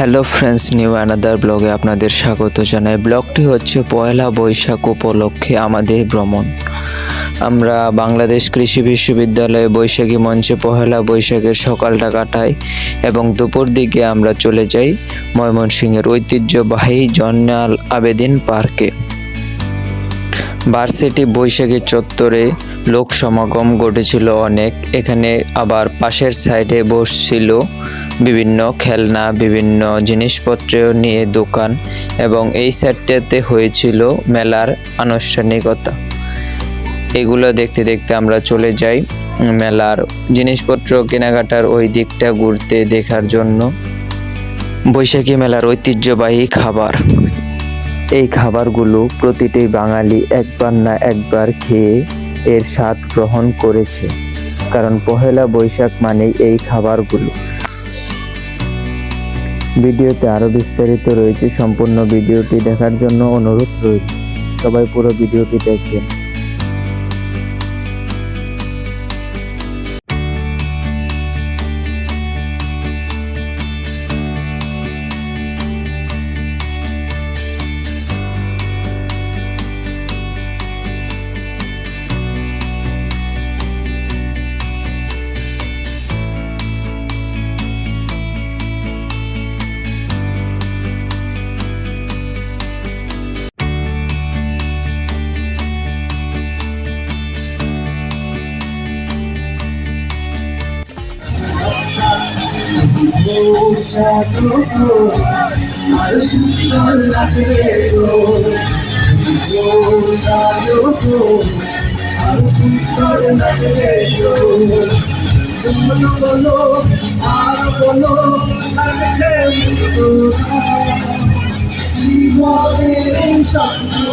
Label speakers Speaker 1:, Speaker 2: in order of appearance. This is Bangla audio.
Speaker 1: হ্যালো ফ্রেন্ডস নিউ অ্যানাদার ব্লগে আপনাদের স্বাগত জানাই। ব্লগটি হচ্ছে পয়লা বৈশাখ উপলক্ষে আমাদের ভ্রমণ। আমরা বাংলাদেশ কৃষি বিশ্ববিদ্যালয়ে বৈশাখী মঞ্চে পহেলা বৈশাখের সকালটা কাটাই এবং দুপুর দিকে আমরা চলে যাই ময়মনসিংহের ঐতিহ্যবাহী জন্নাল আবেদিন পার্কে। ভার্সিটি বৈশাখী চত্বরে লোক সমাগম ঘটেছিল অনেক। এখানে আবার পাশের সাইডে বসছিল বিভিন্ন খেলনা, বিভিন্ন জিনিসপত্র নিয়ে দোকান এবং এই সাইডটাতে হয়েছিল মেলার আনুষ্ঠানিকতা। এগুলো দেখতে দেখতে আমরা চলে যাই মেলার জিনিসপত্র কেনাকাটার ওই দিকটা ঘুরতে দেখার জন্য। বৈশাখী মেলার ঐতিহ্যবাহী খাবার। এই খাবারগুলো প্রতিটি বাঙালি একবার না একবার খেয়ে এর স্বাদ গ্রহণ করেছে। কারণ পহেলা বৈশাখ মানেই এই খাবারগুলো। ভিডিওতে আরও বিস্তারিত রয়েছে সম্পূর্ণ ভিডিওটি দেখার জন্য অনুরোধ রইল। সবাই পুরো ভিডিওটি দেখবেন।
Speaker 2: সুন্দর লাগবে গো গো আর সুন্দর লাগবে বলো বলো আর বলো লাগছে জীবনের স্বপ্ন